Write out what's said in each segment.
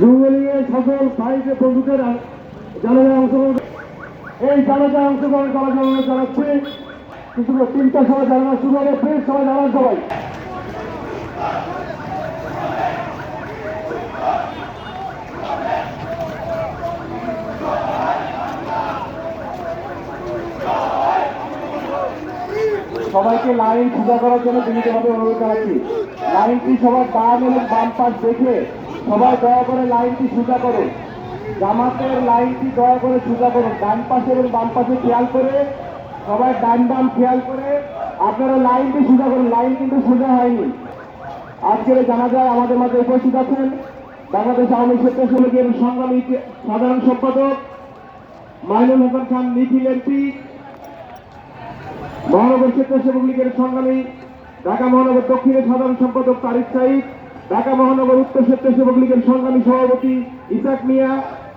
যুবলীগের সকল ভাইকে বন্ধুদের জানাজায় অংশগ্রহণ এই জানাজায় অংশগ্রহণ করার জন্য জানাচ্ছি কিছু তিনটা সবাই জানানো শুরু হবে প্লিজ সবাই জানান সবাই। সবাইকে লাইন সোজা করার জন্য বিনীতভাবে অনুরোধ জানাচ্ছি। লাইনটি সবার ডান এবং বাম পাশ দেখে সবাই দয়া করে লাইনটি সোজা করুন। জামাতের লাইনটি দয়া করে সোজা করুন। ডান পাশে এবং বাম পাশে খেয়াল করে, সবাই ডান বাম খেয়াল করে। আপনারা লাইনটি সোজা করুন। লাইন কিন্তু সোজা হয়নি। আজকের জানা যায় আমাদের মাঝে উপস্থিত আছেন বাংলাদেশ আওয়ামী স্বেচ্ছাসেবক লীগের সংগ্রামী সাধারণ সম্পাদক মাইনুল হাসান খান, নিখিল এমপি। মহানগর স্বেচ্ছাসেবক লীগের সংগ্রামী ঢাকা মহানগর দক্ষিণের সাধারণ সম্পাদক তারিক সাইদ ঢাকা মহানগর উত্তর স্বেচ্ছাসেবক লীগের সংগ্রামী সভাপতি ইসাক মিয়া,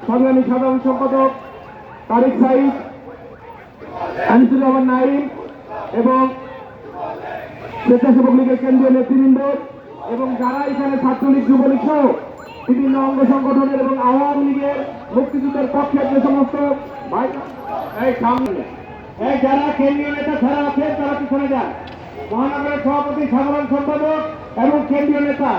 সংগ্রামী সাধারণ সম্পাদক তারিক সাইদ আনিসুর রহমান নাইম এবং স্বেচ্ছাসেবক লীগের কেন্দ্রীয় নেতৃবৃন্দ এবং যারা এখানে ছাত্রলীগ, যুবলীগ সহ বিভিন্ন অঙ্গ সংগঠনের এবং আওয়ামী লীগের মুক্তিযুদ্ধের পক্ষের যে সমস্ত ভাই সামনে। যারা কেন্দ্রীয় নেতা মহানগরের সভাপতি সাধারণ সম্পাদক এবং কেন্দ্রীয় নেতা